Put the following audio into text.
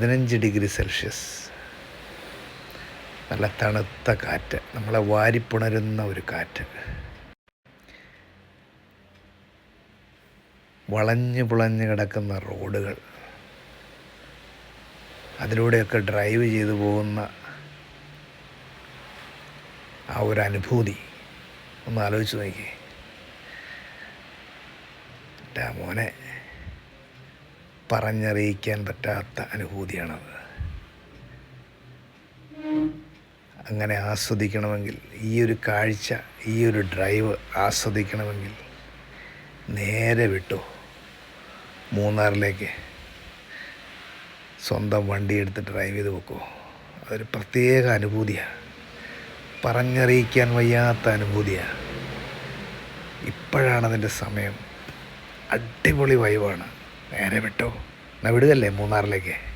പതിനഞ്ച് degree Celsius. നല്ല തണുത്ത കാറ്റ്. നമ്മളെ വാരിപ്പുണരുന്ന ഒരു കാറ്റ്. വളഞ്ഞു പുളഞ്ഞു കിടക്കുന്ന റോഡുകൾ. അതിലൂടെയൊക്കെ ഡ്രൈവ് ചെയ്തു പോകുന്ന ആ ഒരു അനുഭൂതി. ഒന്ന് ആലോചിച്ച് നോക്കി എന്റെ മോനെ. പറഞ്ഞറിയിക്കാൻ പറ്റാത്ത അനുഭൂതിയാണത്. അങ്ങനെ ആസ്വദിക്കണമെങ്കിൽ ഈ ഒരു കാഴ്ച ഈ ഒരു ഡ്രൈവ് ആസ്വദിക്കണമെങ്കിൽ നേരെ വിട്ടു. മൂന്നാറിലേക്ക് സ്വന്തം വണ്ടി എടുത്ത് ഡ്രൈവ് ചെയ്ത് വെക്കുമോ അതൊരു പ്രത്യേക അനുഭൂതിയാണ് പറഞ്ഞറിയിക്കാൻ വയ്യാത്ത അനുഭൂതിയാണ് ഇപ്പോഴാണ് അതിന്റെ സമയം അടിപൊളി വൈവാണ് നേരെ വിട്ടോ. എന്നാ വിടുകല്ലേ മൂന്നാറിലേക്ക്?